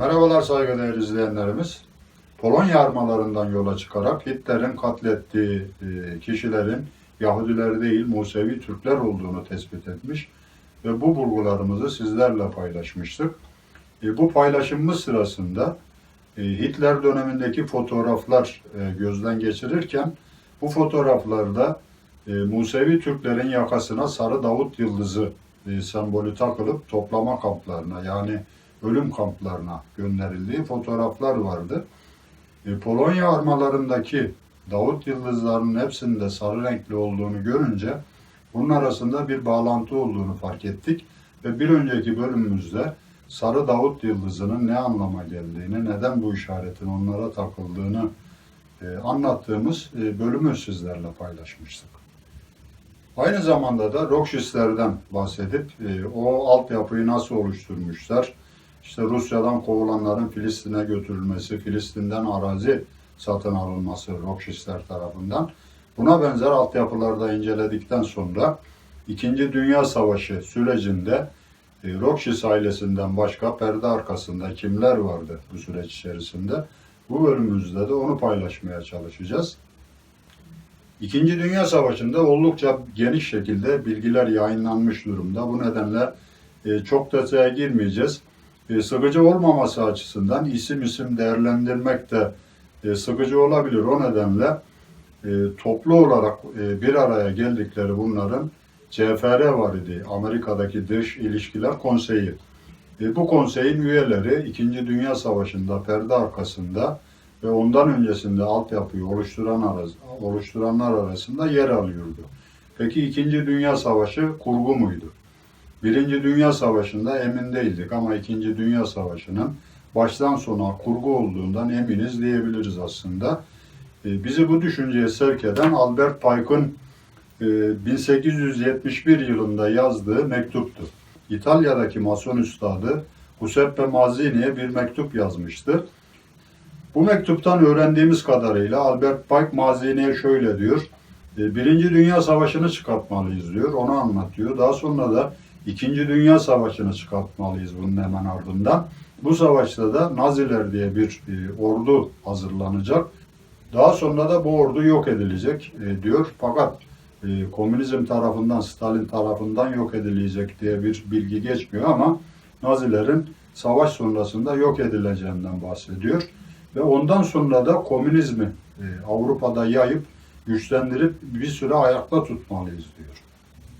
Merhabalar saygıdeğer izleyenlerimiz. Polonya armalarından yola çıkarak Hitler'in katlettiği e, kişilerin Yahudiler değil Musevi Türkler olduğunu tespit etmiş ve bu bulgularımızı sizlerle paylaşmıştık. E, Bu paylaşımımız sırasında e, Hitler dönemindeki fotoğraflar gözden geçirirken bu fotoğraflarda Musevi Türklerin yakasına sarı Davut yıldızı sembolü takılıp toplama kamplarına yani ölüm kamplarına gönderildiği fotoğraflar vardı. E, Polonya armalarındaki Davut yıldızlarının hepsinde sarı renkli olduğunu görünce bunun arasında bir bağlantı olduğunu fark ettik ve bir önceki bölümümüzde sarı Davut yıldızının ne anlama geldiğini, neden bu işaretin onlara takıldığını e, anlattığımız e, bölümü sizlerle paylaşmıştık. Aynı zamanda da Rokşistlerden bahsedip e, o altyapıyı nasıl oluşturmuşlar, işte Rusya'dan kovulanların Filistin'e götürülmesi, Filistin'den arazi satın alınması Rokşistler tarafından. Buna benzer altyapılarda inceledikten sonra İkinci Dünya Savaşı sürecinde e, Rokşis ailesinden başka perde arkasında kimler vardı bu süreç içerisinde? Bu bölümümüzde de onu paylaşmaya çalışacağız. İkinci Dünya Savaşı'nda oldukça geniş şekilde bilgiler yayınlanmış durumda. Bu nedenle e, çok detaya girmeyeceğiz. E, sıkıcı olmaması açısından isim isim değerlendirmek de e, sıkıcı olabilir. O nedenle e, toplu olarak bir araya geldikleri bunların CFR var idi. Amerika'daki Dış İlişkiler Konseyi. Bu konseyin üyeleri İkinci Dünya Savaşı'nda perde arkasında ve ondan öncesinde altyapıyı oluşturan arası, oluşturanlar arasında yer alıyordu. Peki İkinci Dünya Savaşı kurgu muydu? Birinci Dünya Savaşı'nda emin değildik ama İkinci Dünya Savaşı'nın baştan sona kurgu olduğundan eminiz diyebiliriz aslında. E, Bizi bu düşünceye sevk eden Albert Pike'ın e, 1871 yılında yazdığı mektuptu. İtalya'daki Mason üstadı Giuseppe Mazzini'ye bir mektup yazmıştı. Bu mektuptan öğrendiğimiz kadarıyla Albert Pike Mazzini'ye şöyle diyor. "E, Birinci Dünya Savaşı'nı çıkartmalıyız diyor. Onu anlatıyor. Daha sonra da İkinci Dünya Savaşı'nı çıkartmalıyız bunun hemen ardından. Bu savaşta da Naziler diye bir e, ordu hazırlanacak. Daha sonra da bu ordu yok edilecek e, diyor. Fakat e, komünizm tarafından, Stalin tarafından yok edilecek diye bir bilgi geçmiyor ama Nazilerin savaş sonrasında yok edileceğinden bahsediyor. Ve ondan sonra da komünizmi e, Avrupa'da yayıp güçlendirip bir süre ayakta tutmalıyız diyor.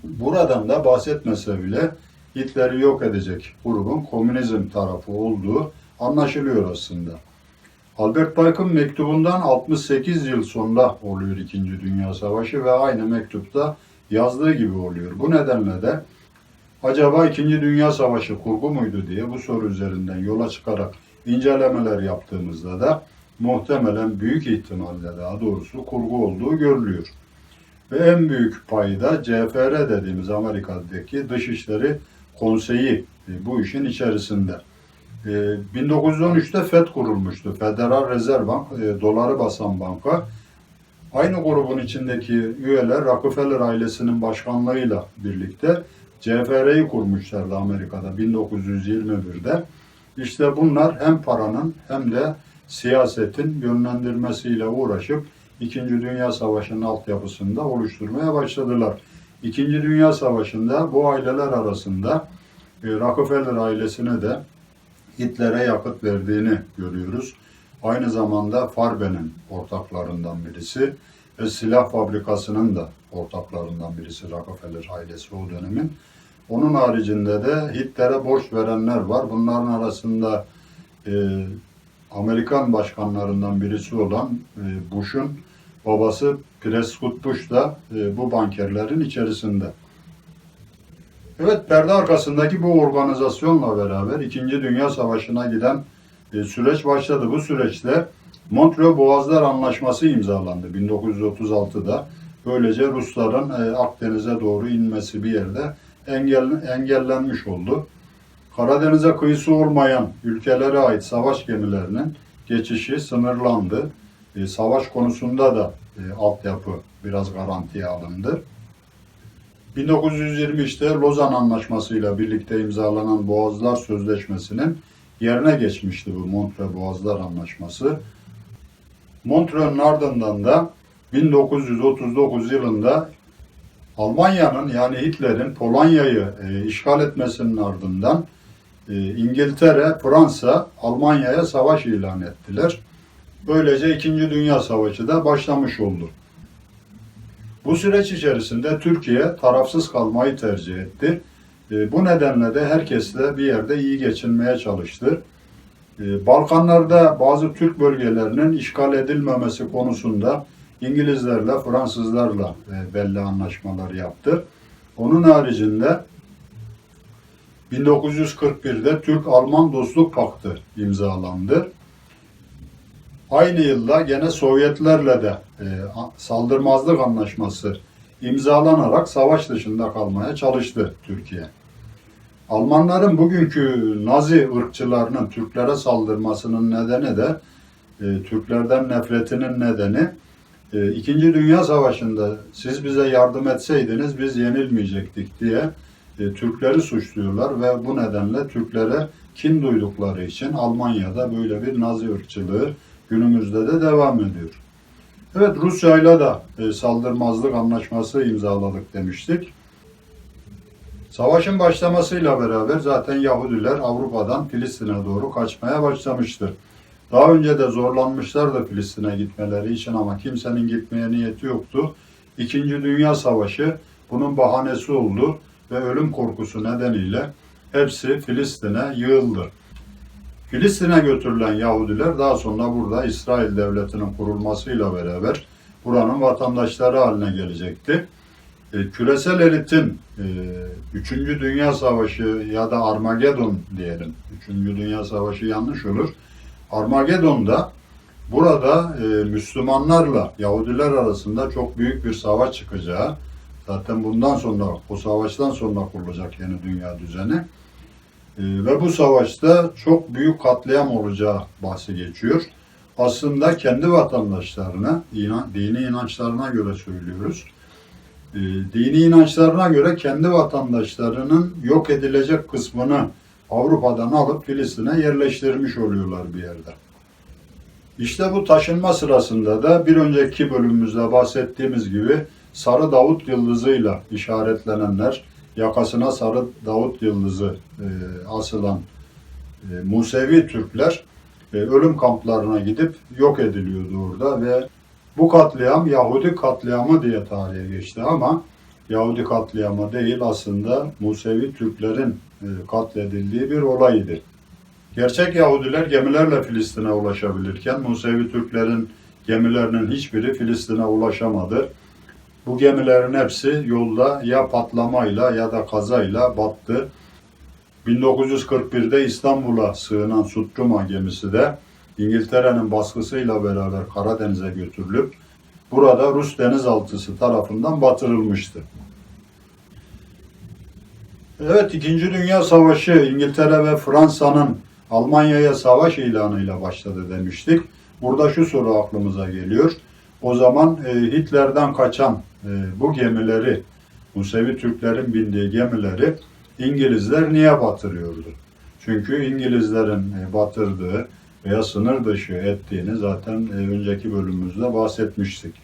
Buradan da bahsetmese bile Hitler'i yok edecek grubun komünizm tarafı olduğu anlaşılıyor aslında. Albert Pike'ın mektubundan 68 yıl sonra oluyor İkinci Dünya Savaşı ve aynı mektupta yazdığı gibi oluyor. Bu nedenle de acaba İkinci Dünya Savaşı kurgu muydu diye bu soru üzerinden yola çıkarak incelemeler yaptığımızda da muhtemelen büyük ihtimalle daha doğrusu kurgu olduğu görülüyor. Ve en büyük payı da CFR dediğimiz Amerika'daki Dışişleri Konseyi e, bu işin içerisinde. E, 1913'te FED kurulmuştu. Federal Rezerv Bank, e, doları basan banka. Aynı grubun içindeki üyeler Rockefeller ailesinin başkanlığıyla birlikte CFR'yi kurmuşlardı Amerika'da 1921'de. İşte bunlar hem paranın hem de siyasetin yönlendirmesiyle uğraşıp İkinci Dünya Savaşı'nın altyapısında oluşturmaya başladılar. İkinci Dünya Savaşı'nda bu aileler arasında e, Rockefeller ailesine de Hitler'e yakıt verdiğini görüyoruz. Aynı zamanda Farbe'nin ortaklarından birisi ve silah fabrikasının da ortaklarından birisi Rockefeller ailesi o dönemin. Onun haricinde de Hitler'e borç verenler var. Bunların arasında e, Amerikan başkanlarından birisi olan e, Bush'un babası Prescott Bush da e, bu bankerlerin içerisinde. Evet, perde arkasındaki bu organizasyonla beraber İkinci Dünya Savaşı'na giden e, süreç başladı. Bu süreçte Montreux Boğazlar Anlaşması imzalandı 1936'da. Böylece Rusların e, Akdeniz'e doğru inmesi bir yerde engel, engellenmiş oldu. Karadeniz'e kıyısı olmayan ülkelere ait savaş gemilerinin geçişi sınırlandı. E, savaş konusunda da e, altyapı biraz garantiye alındı. 1923'te Lozan Anlaşması ile birlikte imzalanan Boğazlar Sözleşmesi'nin yerine geçmişti bu Montre Boğazlar Anlaşması. Montreux'un ardından da 1939 yılında Almanya'nın yani Hitler'in Polonya'yı e, işgal etmesinin ardından e, İngiltere, Fransa Almanya'ya savaş ilan ettiler. Böylece İkinci Dünya Savaşı da başlamış oldu. Bu süreç içerisinde Türkiye tarafsız kalmayı tercih etti. E, bu nedenle de herkesle bir yerde iyi geçinmeye çalıştı. E, Balkanlarda bazı Türk bölgelerinin işgal edilmemesi konusunda İngilizlerle, Fransızlarla e, belli anlaşmalar yaptı. Onun haricinde 1941'de Türk-Alman Dostluk Paktı imzalandı. Aynı yılda gene Sovyetlerle de e, saldırmazlık anlaşması imzalanarak savaş dışında kalmaya çalıştı Türkiye. Almanların bugünkü Nazi ırkçılarının Türklere saldırmasının nedeni de e, Türklerden nefretinin nedeni e, İkinci Dünya Savaşı'nda siz bize yardım etseydiniz biz yenilmeyecektik diye e, Türkleri suçluyorlar ve bu nedenle Türklere kin duydukları için Almanya'da böyle bir Nazi ırkçılığı günümüzde de devam ediyor. Evet Rusya ile de e, saldırmazlık anlaşması imzaladık demiştik. Savaşın başlamasıyla beraber zaten Yahudiler Avrupa'dan Filistin'e doğru kaçmaya başlamıştır. Daha önce de zorlanmışlardı Filistin'e gitmeleri için ama kimsenin gitmeye niyeti yoktu. İkinci Dünya Savaşı bunun bahanesi oldu ve ölüm korkusu nedeniyle hepsi Filistin'e yığıldı. Filistin'e götürülen Yahudiler daha sonra burada İsrail Devleti'nin kurulmasıyla beraber buranın vatandaşları haline gelecekti. E, küresel elitin e, Üçüncü Dünya Savaşı ya da Armageddon diyelim. Üçüncü Dünya Savaşı yanlış olur. Armageddon'da burada e, Müslümanlarla Yahudiler arasında çok büyük bir savaş çıkacağı, zaten bundan sonra, o savaştan sonra kurulacak yeni dünya düzeni. E, ve bu savaşta çok büyük katliam olacağı bahsi geçiyor. Aslında kendi vatandaşlarına, inan, dini inançlarına göre söylüyoruz. E, dini inançlarına göre kendi vatandaşlarının yok edilecek kısmını Avrupa'dan alıp Filistin'e yerleştirmiş oluyorlar bir yerde. İşte bu taşınma sırasında da bir önceki bölümümüzde bahsettiğimiz gibi Sarı Davut Yıldızı'yla işaretlenenler, yakasına Sarı Davut Yıldızı e, asılan e, Musevi Türkler e, ölüm kamplarına gidip yok ediliyordu orada ve bu katliam Yahudi katliamı diye tarihe geçti ama Yahudi katliamı değil aslında Musevi Türklerin e, katledildiği bir olaydı. Gerçek Yahudiler gemilerle Filistin'e ulaşabilirken Musevi Türklerin gemilerinin hiçbiri Filistin'e ulaşamadı. Bu gemilerin hepsi yolda ya patlamayla ya da kazayla battı. 1941'de İstanbul'a sığınan Sutruma gemisi de İngiltere'nin baskısıyla beraber Karadeniz'e götürülüp burada Rus denizaltısı tarafından batırılmıştı. Evet, İkinci Dünya Savaşı İngiltere ve Fransa'nın Almanya'ya savaş ilanıyla başladı demiştik. Burada şu soru aklımıza geliyor. O zaman e, Hitler'den kaçan bu gemileri, Musevi Türklerin bindiği gemileri İngilizler niye batırıyordu? Çünkü İngilizlerin e, batırdığı veya sınır dışı ettiğini zaten e, önceki bölümümüzde bahsetmiştik.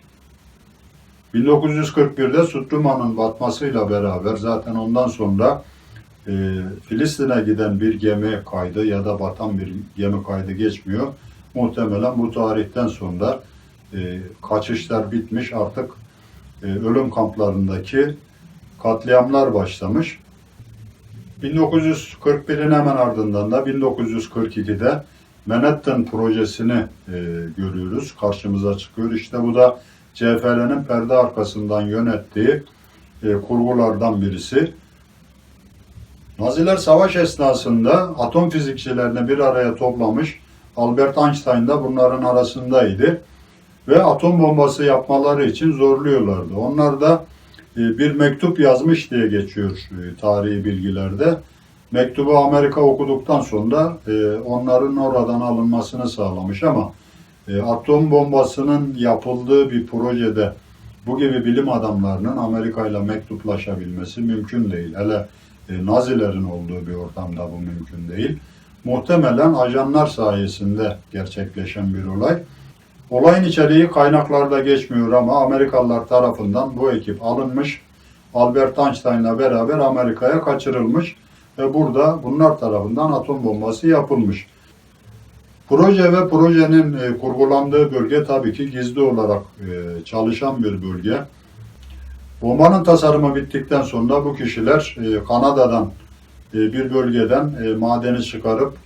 1941'de Sutruma'nın batmasıyla beraber zaten ondan sonra e, Filistin'e giden bir gemi kaydı ya da batan bir gemi kaydı geçmiyor. Muhtemelen bu tarihten sonra e, kaçışlar bitmiş artık e, ölüm kamplarındaki katliamlar başlamış. 1941'in hemen ardından da 1942'de Manhattan projesini e, görüyoruz. Karşımıza çıkıyor. İşte bu da CFR'nin perde arkasından yönettiği e, kurgulardan birisi. Naziler savaş esnasında atom fizikçilerini bir araya toplamış. Albert Einstein da bunların arasındaydı. Ve atom bombası yapmaları için zorluyorlardı. Onlar da e, bir mektup yazmış diye geçiyor e, tarihi bilgilerde. Mektubu Amerika okuduktan sonra e, onların oradan alınmasını sağlamış ama atom bombasının yapıldığı bir projede bu gibi bilim adamlarının Amerika ile mektuplaşabilmesi mümkün değil. Hele Nazilerin olduğu bir ortamda bu mümkün değil. muhtemelen ajanlar sayesinde gerçekleşen bir olay. Olayın içeriği kaynaklarda geçmiyor ama Amerikalılar tarafından bu ekip alınmış. Albert Einstein'la beraber Amerika'ya kaçırılmış ve burada bunlar tarafından atom bombası yapılmış. Proje ve projenin e, kurgulandığı bölge tabii ki gizli olarak e, çalışan bir bölge. Bombanın tasarımı bittikten sonra bu kişiler e, Kanada'dan bir bölgeden madeni çıkarıp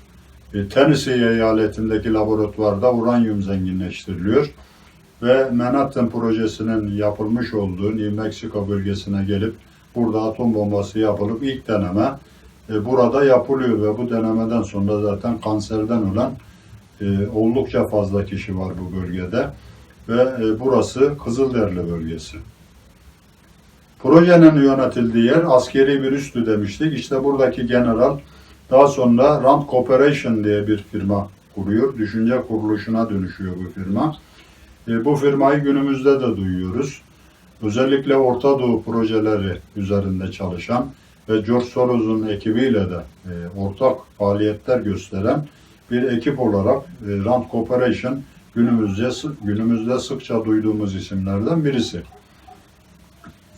Tennessee eyaletindeki laboratuvarda uranyum zenginleştiriliyor ve Manhattan projesinin yapılmış olduğu New Mexico bölgesine gelip burada atom bombası yapılıp ilk deneme e, burada yapılıyor ve bu denemeden sonra zaten kanserden ölen e, oldukça fazla kişi var bu bölgede ve e, burası Kızılderili bölgesi. Projenin yönetildiği yer askeri bir üstü demiştik. İşte buradaki general daha sonra Rand Corporation diye bir firma kuruyor. Düşünce kuruluşuna dönüşüyor bu firma. E, bu firmayı günümüzde de duyuyoruz. Özellikle Orta Doğu projeleri üzerinde çalışan ve George Soros'un ekibiyle de e, ortak faaliyetler gösteren bir ekip olarak e, Rand Corporation günümüzde günümüzde sıkça duyduğumuz isimlerden birisi.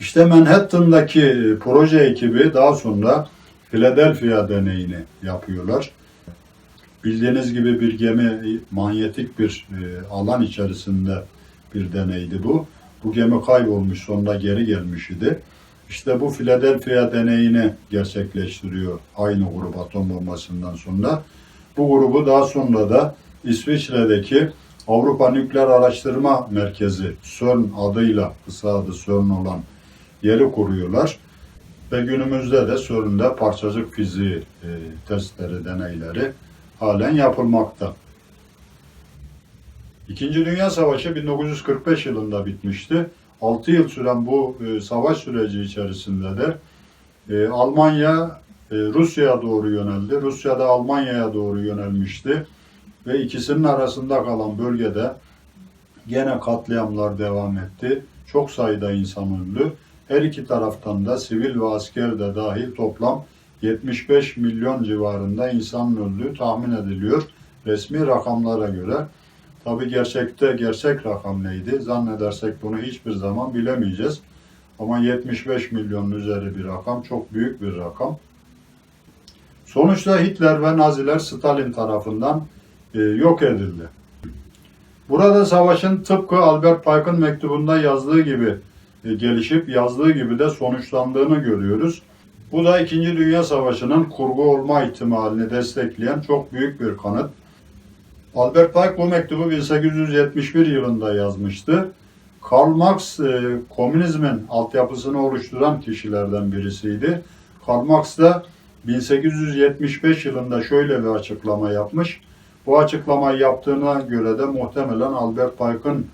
İşte Manhattan'daki e, proje ekibi daha sonra Philadelphia deneyini yapıyorlar. Bildiğiniz gibi bir gemi manyetik bir e, alan içerisinde bir deneydi bu. Bu gemi kaybolmuş sonra geri gelmiş idi. İşte bu Philadelphia deneyini gerçekleştiriyor aynı grup atom bombasından sonra. Bu grubu daha sonra da İsviçre'deki Avrupa Nükleer Araştırma Merkezi CERN adıyla kısa adı CERN olan yeri kuruyorlar. Ve günümüzde de CERN'de parçacık fiziği e, testleri, deneyleri halen yapılmakta. İkinci Dünya Savaşı 1945 yılında bitmişti. 6 yıl süren bu e, savaş süreci içerisinde de e, Almanya e, Rusya'ya doğru yöneldi. Rusya da Almanya'ya doğru yönelmişti. Ve ikisinin arasında kalan bölgede gene katliamlar devam etti. Çok sayıda insan öldü. Her iki taraftan da sivil ve asker de dahil toplam 75 milyon civarında insanın öldüğü tahmin ediliyor resmi rakamlara göre. Tabi gerçekte gerçek rakam neydi? Zannedersek bunu hiçbir zaman bilemeyeceğiz. Ama 75 milyonun üzeri bir rakam, çok büyük bir rakam. Sonuçta Hitler ve Naziler Stalin tarafından e, yok edildi. Burada savaşın tıpkı Albert Pike'ın mektubunda yazdığı gibi gelişip yazdığı gibi de sonuçlandığını görüyoruz. Bu da 2. Dünya Savaşı'nın kurgu olma ihtimalini destekleyen çok büyük bir kanıt. Albert Pike bu mektubu 1871 yılında yazmıştı. Karl Marx e, komünizmin altyapısını oluşturan kişilerden birisiydi. Karl Marx da 1875 yılında şöyle bir açıklama yapmış. Bu açıklamayı yaptığına göre de muhtemelen Albert Pike'ın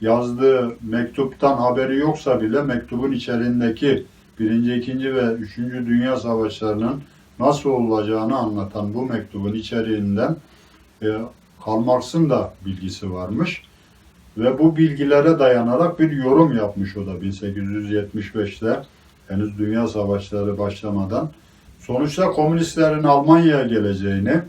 yazdığı mektuptan haberi yoksa bile mektubun içeriğindeki birinci, ikinci ve üçüncü Dünya Savaşlarının nasıl olacağını anlatan bu mektubun içeriğinden e, Karl Marx'ın da bilgisi varmış. Ve bu bilgilere dayanarak bir yorum yapmış o da 1875'te henüz Dünya Savaşları başlamadan. Sonuçta komünistlerin Almanya'ya geleceğini,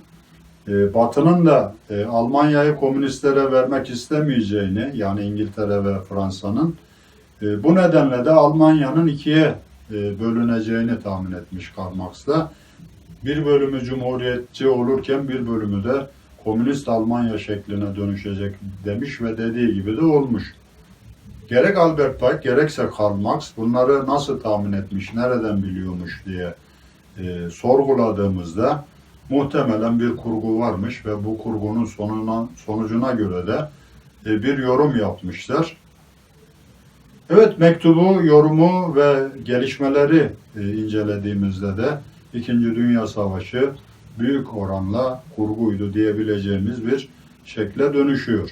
e, Batı'nın da e, Almanya'yı komünistlere vermek istemeyeceğini, yani İngiltere ve Fransa'nın, e, bu nedenle de Almanya'nın ikiye bölüneceğini tahmin etmiş Karl Marx'la. Bir bölümü cumhuriyetçi olurken bir bölümü de komünist Almanya şekline dönüşecek demiş ve dediği gibi de olmuş. Gerek Albert Pike gerekse Karl Marx bunları nasıl tahmin etmiş, nereden biliyormuş diye e, sorguladığımızda muhtemelen bir kurgu varmış ve bu kurgunun sonuna, sonucuna göre de e, bir yorum yapmışlar. Evet mektubu, yorumu ve gelişmeleri e, incelediğimizde de İkinci Dünya Savaşı büyük oranla kurguydu diyebileceğimiz bir şekle dönüşüyor.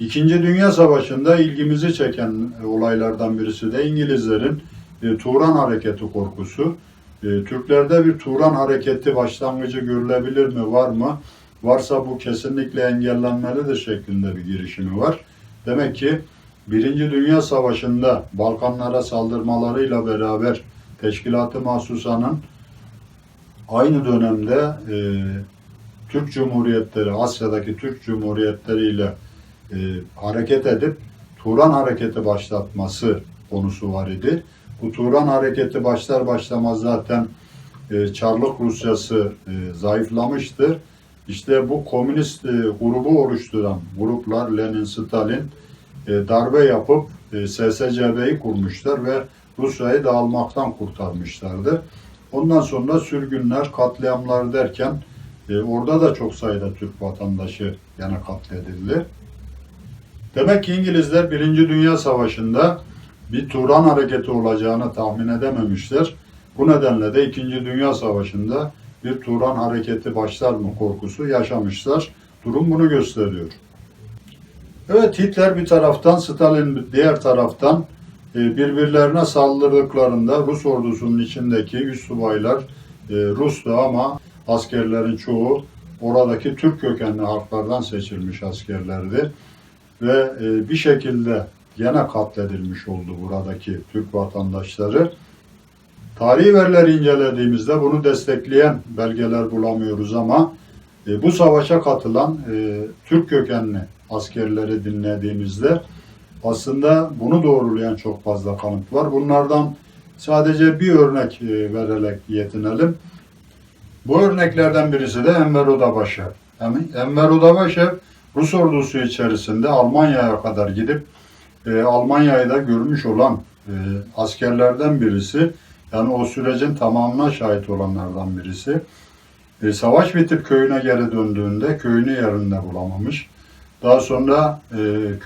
İkinci Dünya Savaşı'nda ilgimizi çeken olaylardan birisi de İngilizlerin e, Turan Hareketi korkusu. E, Türklerde bir Turan Hareketi başlangıcı görülebilir mi, var mı? Varsa bu kesinlikle engellenmelidir şeklinde bir girişimi var. Demek ki Birinci Dünya Savaşı'nda Balkanlara saldırmalarıyla beraber Teşkilat-ı Mahsusa'nın aynı dönemde e, Türk Cumhuriyetleri, Asya'daki Türk Cumhuriyetleri ile e, hareket edip Turan Hareketi başlatması konusu var idi. Bu Turan Hareketi başlar başlamaz zaten e, Çarlık Rusyası e, zayıflamıştır. İşte bu komünist e, grubu oluşturan gruplar Lenin, Stalin e, darbe yapıp e, SSCB'yi kurmuşlar ve Rusya'yı dağılmaktan kurtarmışlardı. Ondan sonra sürgünler, katliamlar derken e, orada da çok sayıda Türk vatandaşı gene katledildi. Demek ki İngilizler Birinci Dünya Savaşı'nda bir Turan hareketi olacağını tahmin edememişler. Bu nedenle de İkinci Dünya Savaşı'nda bir Turan hareketi başlar mı korkusu yaşamışlar. Durum bunu gösteriyor. Evet Hitler bir taraftan, Stalin diğer taraftan e, birbirlerine saldırdıklarında Rus ordusunun içindeki üst subaylar e, Rus'tu ama askerlerin çoğu oradaki Türk kökenli halklardan seçilmiş askerlerdi. Ve e, bir şekilde gene katledilmiş oldu buradaki Türk vatandaşları. Tarihi verileri incelediğimizde bunu destekleyen belgeler bulamıyoruz ama e, bu savaşa katılan e, Türk kökenli askerleri dinlediğimizde aslında bunu doğrulayan çok fazla kanıt var. Bunlardan sadece bir örnek e, vererek yetinelim. Bu örneklerden birisi de Enver Odabaşı. Enver Odabaşı Rus ordusu içerisinde Almanya'ya kadar gidip e, Almanya'yı da görmüş olan e, askerlerden birisi. Yani o sürecin tamamına şahit olanlardan birisi. E, savaş bitip köyüne geri döndüğünde köyünü yerinde bulamamış. Daha sonra e,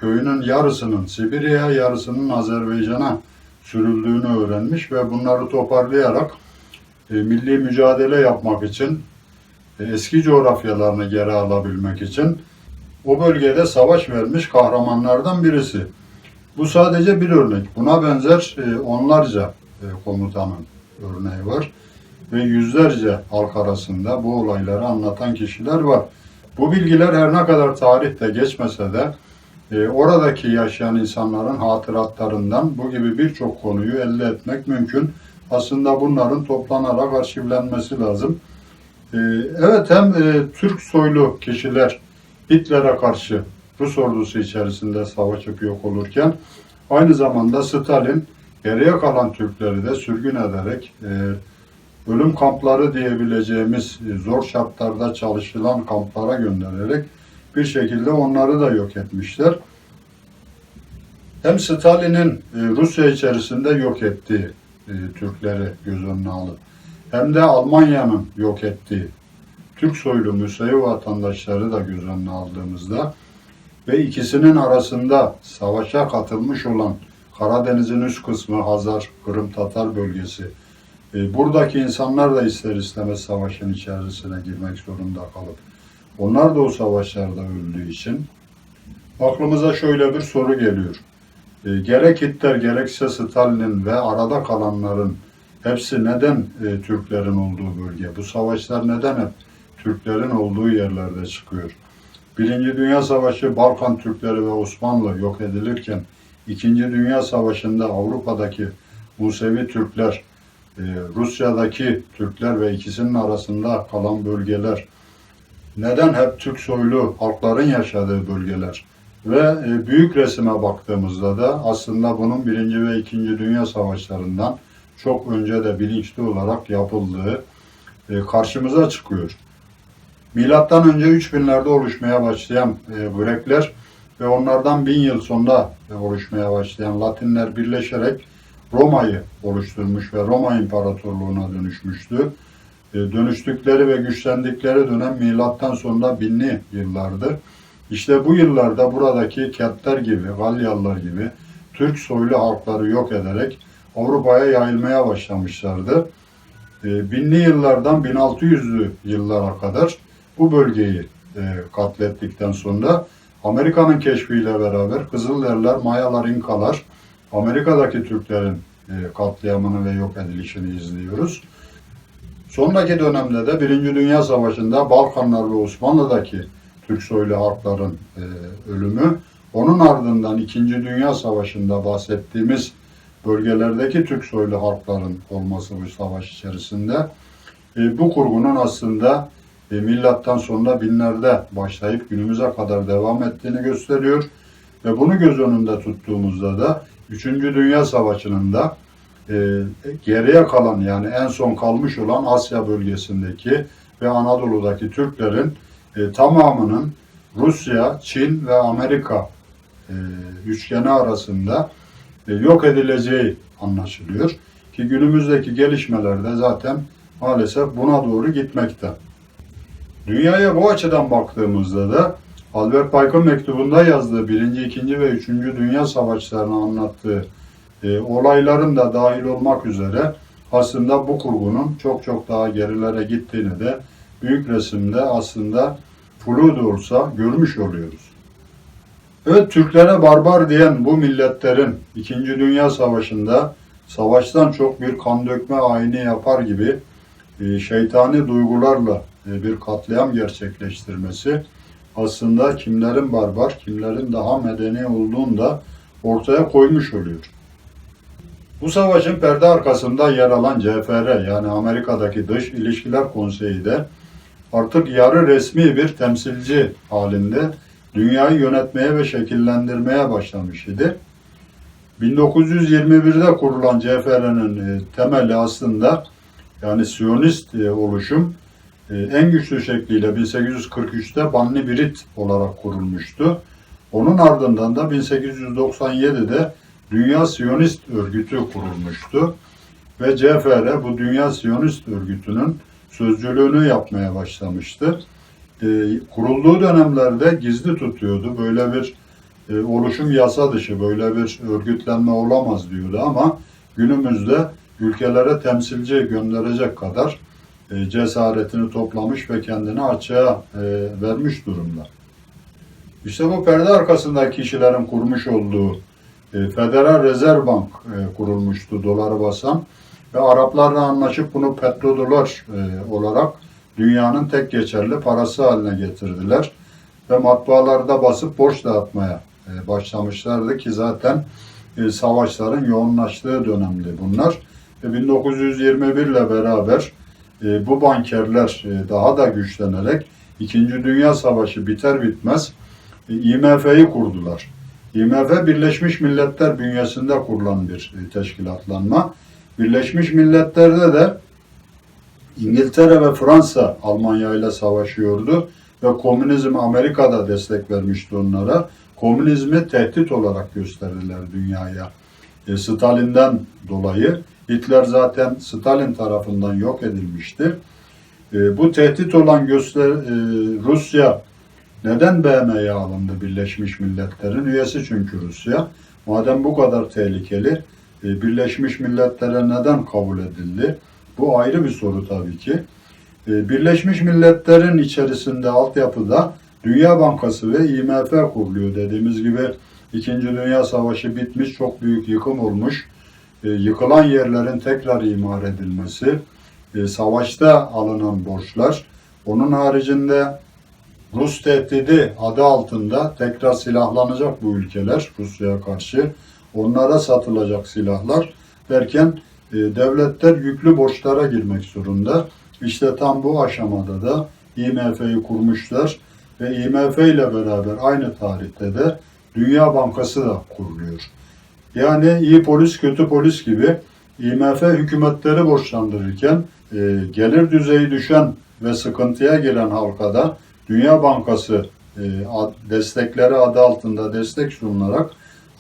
köyünün yarısının Sibirya, yarısının Azerbaycan'a sürüldüğünü öğrenmiş ve bunları toparlayarak e, milli mücadele yapmak için, e, eski coğrafyalarını geri alabilmek için o bölgede savaş vermiş kahramanlardan birisi. Bu sadece bir örnek. Buna benzer e, onlarca e, komutanın örneği var ve yüzlerce halk arasında bu olayları anlatan kişiler var. Bu bilgiler her ne kadar tarihte geçmese de e, oradaki yaşayan insanların hatıratlarından bu gibi birçok konuyu elde etmek mümkün. Aslında bunların toplanarak arşivlenmesi lazım. Evet hem Türk soylu kişiler Hitler'e karşı Rus ordusu içerisinde savaşıp yok olurken aynı zamanda Stalin geriye kalan Türkleri de sürgün ederek e, ölüm kampları diyebileceğimiz e, zor şartlarda çalışılan kamplara göndererek bir şekilde onları da yok etmişler. Hem Stalin'in e, Rusya içerisinde yok ettiği e, Türkleri göz önüne alıp hem de Almanya'nın yok ettiği Türk soylu Müsevi vatandaşları da göz önüne aldığımızda ve ikisinin arasında savaşa katılmış olan Karadeniz'in üst kısmı Hazar, Kırım Tatar bölgesi. E, buradaki insanlar da ister istemez savaşın içerisine girmek zorunda kalıp onlar da o savaşlarda öldüğü için aklımıza şöyle bir soru geliyor. E, gerek Hitler gerekse Stalin'in ve arada kalanların hepsi neden e, Türklerin olduğu bölge? Bu savaşlar neden hep Türklerin olduğu yerlerde çıkıyor? Birinci Dünya Savaşı Balkan Türkleri ve Osmanlı yok edilirken İkinci Dünya Savaşı'nda Avrupa'daki Musevi Türkler, e, Rusya'daki Türkler ve ikisinin arasında kalan bölgeler neden hep Türk soylu halkların yaşadığı bölgeler ve e, büyük resime baktığımızda da aslında bunun Birinci ve İkinci Dünya Savaşlarından çok önce de bilinçli olarak yapıldığı e, karşımıza çıkıyor. Milattan önce 3000'lerde oluşmaya başlayan e, Grekler ve onlardan bin yıl sonra oluşmaya başlayan Latinler birleşerek Roma'yı oluşturmuş ve Roma İmparatorluğu'na dönüşmüştü. E, dönüştükleri ve güçlendikleri dönem milattan sonra binli yıllardı. İşte bu yıllarda buradaki Keltler gibi, Galyalılar gibi Türk soylu halkları yok ederek Avrupa'ya yayılmaya başlamışlardı. E, binli yıllardan 1600'lü yıllara kadar bu bölgeyi e, katlettikten sonra Amerika'nın keşfiyle beraber Kızılderililer, Mayalar, İnkalar, Amerika'daki Türklerin e, katliamını ve yok edilişini izliyoruz. Sonraki dönemde de Birinci Dünya Savaşı'nda Balkanlar ve Osmanlı'daki Türk soylu halkların e, ölümü, onun ardından İkinci Dünya Savaşı'nda bahsettiğimiz bölgelerdeki Türk soylu halkların olması bu savaş içerisinde e, bu kurgunun aslında e, milattan sonra binlerde başlayıp günümüze kadar devam ettiğini gösteriyor. Ve bunu göz önünde tuttuğumuzda da 3. Dünya Savaşı'nın da e, geriye kalan yani en son kalmış olan Asya bölgesindeki ve Anadolu'daki Türklerin e, tamamının Rusya, Çin ve Amerika e, üçgeni arasında e, yok edileceği anlaşılıyor. Ki günümüzdeki gelişmelerde zaten maalesef buna doğru gitmekte. Dünyaya bu açıdan baktığımızda da Albert Pike'ın mektubunda yazdığı 1. 2. ve 3. Dünya Savaşlarını anlattığı e, olayların da dahil olmak üzere aslında bu kurgunun çok çok daha gerilere gittiğini de büyük resimde aslında flu da olsa görmüş oluyoruz. Evet Türklere barbar diyen bu milletlerin 2. Dünya Savaşı'nda savaştan çok bir kan dökme ayini yapar gibi e, şeytani duygularla bir katliam gerçekleştirmesi aslında kimlerin barbar, kimlerin daha medeni olduğunu da ortaya koymuş oluyor. Bu savaşın perde arkasında yer alan CFR yani Amerika'daki Dış İlişkiler Konseyi de artık yarı resmi bir temsilci halinde dünyayı yönetmeye ve şekillendirmeye başlamış idi. 1921'de kurulan CFR'nin e, temeli aslında yani Siyonist e, oluşum e, en güçlü şekliyle 1843'te Banni Birit olarak kurulmuştu. Onun ardından da 1897'de Dünya Siyonist Örgütü kurulmuştu. Ve CFR bu Dünya Siyonist Örgütü'nün sözcülüğünü yapmaya başlamıştı. E, kurulduğu dönemlerde gizli tutuyordu. Böyle bir e, oluşum yasa dışı, böyle bir örgütlenme olamaz diyordu ama günümüzde ülkelere temsilci gönderecek kadar cesaretini toplamış ve kendini açığa e, vermiş durumda. İşte bu perde arkasındaki kişilerin kurmuş olduğu e, Federal Rezerv Bank e, kurulmuştu doları basan ve Araplarla anlaşıp bunu petrodolar e, olarak dünyanın tek geçerli parası haline getirdiler ve matbaalarda basıp borç dağıtmaya e, başlamışlardı ki zaten e, savaşların yoğunlaştığı dönemdi bunlar. Ve 1921 ile beraber e, bu bankerler e, daha da güçlenerek İkinci Dünya Savaşı biter bitmez e, IMF'yi kurdular. IMF Birleşmiş Milletler bünyesinde kurulan bir e, teşkilatlanma. Birleşmiş Milletler'de de İngiltere ve Fransa Almanya ile savaşıyordu ve komünizm Amerika'da destek vermişti onlara. Komünizmi tehdit olarak gösterdiler dünyaya. E, Stalin'den dolayı Hitler zaten Stalin tarafından yok edilmişti. E, bu tehdit olan göster e, Rusya neden BM'ye alındı Birleşmiş Milletler'in üyesi çünkü Rusya. Madem bu kadar tehlikeli e, Birleşmiş Milletler'e neden kabul edildi? Bu ayrı bir soru tabii ki. Birleşmiş Milletler'in içerisinde altyapıda Dünya Bankası ve IMF kuruluyor. Dediğimiz gibi İkinci Dünya Savaşı bitmiş, çok büyük yıkım olmuş. E, yıkılan yerlerin tekrar imar edilmesi, e, savaşta alınan borçlar, onun haricinde Rus tehdidi adı altında tekrar silahlanacak bu ülkeler Rusya'ya karşı. Onlara satılacak silahlar derken e, devletler yüklü borçlara girmek zorunda. İşte tam bu aşamada da IMF'yi kurmuşlar ve IMF ile beraber aynı tarihte de Dünya Bankası da kuruluyor. Yani iyi polis kötü polis gibi IMF hükümetleri borçlandırırken e, gelir düzeyi düşen ve sıkıntıya giren halka da Dünya Bankası e, destekleri adı altında destek sunularak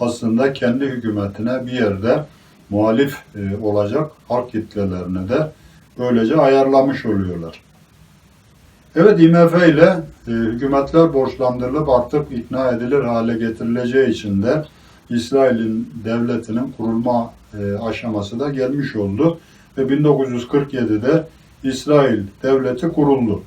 aslında kendi hükümetine bir yerde muhalif e, olacak halk kitlelerine de böylece ayarlamış oluyorlar. Evet IMF ile e, hükümetler borçlandırılıp artık ikna edilir hale getirileceği için de İsrail'in devletinin kurulma e, aşaması da gelmiş oldu ve 1947'de İsrail devleti kuruldu.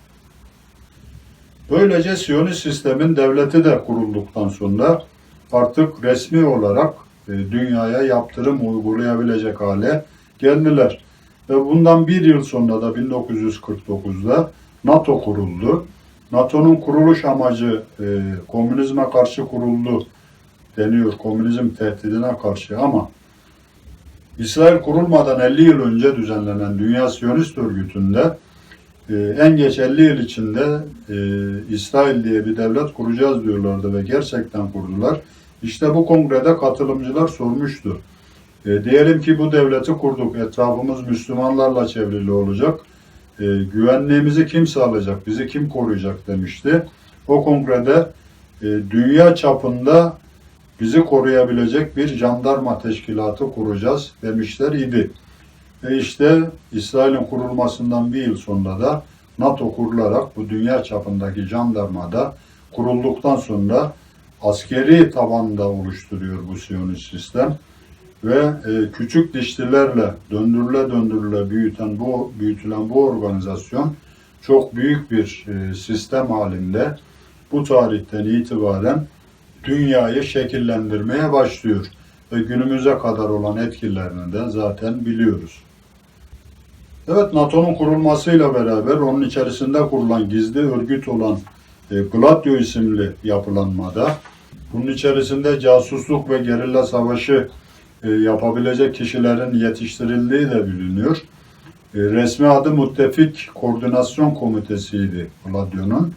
Böylece Siyonist sistemin devleti de kurulduktan sonra artık resmi olarak e, dünyaya yaptırım uygulayabilecek hale geldiler. Ve bundan bir yıl sonra da 1949'da NATO kuruldu. NATO'nun kuruluş amacı e, komünizme karşı kuruldu deniyor. Komünizm tehdidine karşı ama İsrail kurulmadan 50 yıl önce düzenlenen Dünya Siyonist Örgütü'nde e, en geç 50 yıl içinde e, İsrail diye bir devlet kuracağız diyorlardı ve gerçekten kurdular. İşte bu kongrede katılımcılar sormuştu. E, diyelim ki bu devleti kurduk, etrafımız Müslümanlarla çevrili olacak. E, güvenliğimizi kim sağlayacak, bizi kim koruyacak demişti. O kongrede e, dünya çapında bizi koruyabilecek bir jandarma teşkilatı kuracağız demişler idi. Ve işte İsrail'in kurulmasından bir yıl sonra da NATO kurularak bu dünya çapındaki jandarmada kurulduktan sonra askeri tabanda oluşturuyor bu Siyonist sistem ve e, küçük dişlilerle döndürüle döndürüle büyüten bu büyütülen bu organizasyon çok büyük bir e, sistem halinde bu tarihten itibaren dünyayı şekillendirmeye başlıyor ve günümüze kadar olan etkilerini de zaten biliyoruz. Evet NATO'nun kurulmasıyla beraber onun içerisinde kurulan gizli örgüt olan e, Gladio isimli yapılanmada bunun içerisinde casusluk ve gerilla savaşı e, yapabilecek kişilerin yetiştirildiği de biliniyor. E, resmi adı Muttefik Koordinasyon Komitesi'ydi Gladio'nun.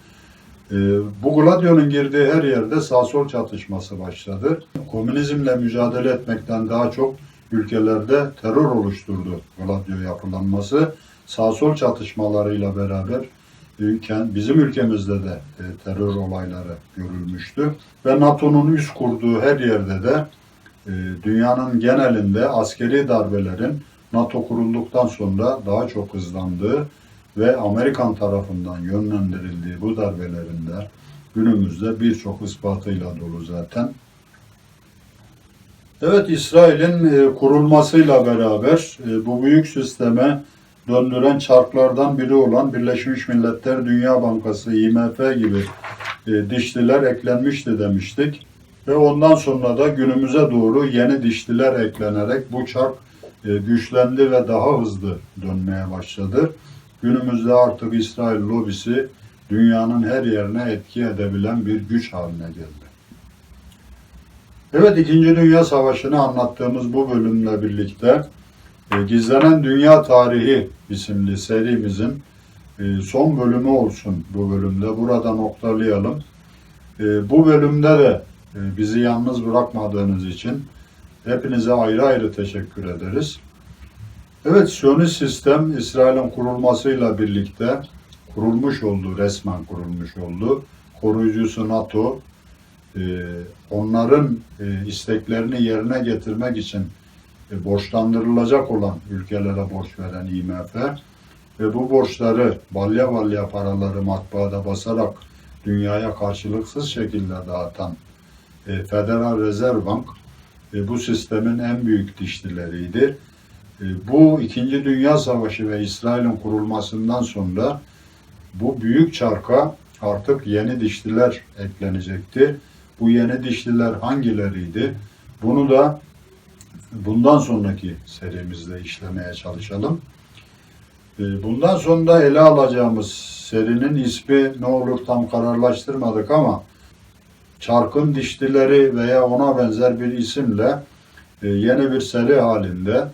E, bu Gladio'nun girdiği her yerde sağ-sol çatışması başladı. Komünizmle mücadele etmekten daha çok ülkelerde terör oluşturdu Gladio yapılanması. Sağ-sol çatışmalarıyla beraber ülken, bizim ülkemizde de e, terör olayları görülmüştü. Ve NATO'nun üst kurduğu her yerde de e, dünyanın genelinde askeri darbelerin NATO kurulduktan sonra daha çok hızlandığı ve Amerikan tarafından yönlendirildiği bu darbelerin de günümüzde birçok ispatıyla dolu zaten. Evet İsrail'in e, kurulmasıyla beraber e, bu büyük sisteme döndüren çarklardan biri olan Birleşmiş Milletler Dünya Bankası, IMF gibi e, dişliler eklenmişti demiştik. Ve ondan sonra da günümüze doğru yeni dişliler eklenerek bu çark güçlendi ve daha hızlı dönmeye başladı. Günümüzde artık İsrail lobisi dünyanın her yerine etki edebilen bir güç haline geldi. Evet, İkinci Dünya Savaşı'nı anlattığımız bu bölümle birlikte e, Gizlenen Dünya Tarihi isimli serimizin e, son bölümü olsun bu bölümde. Burada noktalayalım. E, bu bölümde de bizi yalnız bırakmadığınız için hepinize ayrı ayrı teşekkür ederiz. Evet, Siyonist sistem İsrail'in kurulmasıyla birlikte kurulmuş oldu, resmen kurulmuş oldu. Koruyucusu NATO, e, onların e, isteklerini yerine getirmek için e, borçlandırılacak olan ülkelere borç veren IMF ve bu borçları balya balya paraları matbaada basarak dünyaya karşılıksız şekilde dağıtan Federal Rezerv Bank bu sistemin en büyük dişlileriydi. E, bu İkinci Dünya Savaşı ve İsrail'in kurulmasından sonra bu büyük çarka artık yeni dişliler eklenecekti. Bu yeni dişliler hangileriydi? Bunu da bundan sonraki serimizde işlemeye çalışalım. Ee, Bundan sonra ele alacağımız serinin ismi ne olur tam kararlaştırmadık ama Çarkın Dişlileri veya ona benzer bir isimle e, yeni bir seri halinde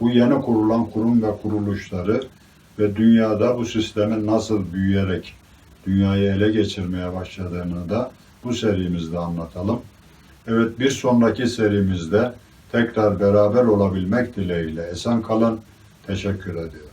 bu yeni kurulan kurum ve kuruluşları ve dünyada bu sistemin nasıl büyüyerek dünyayı ele geçirmeye başladığını da bu serimizde anlatalım. Evet bir sonraki serimizde tekrar beraber olabilmek dileğiyle esen kalın. Teşekkür ediyorum.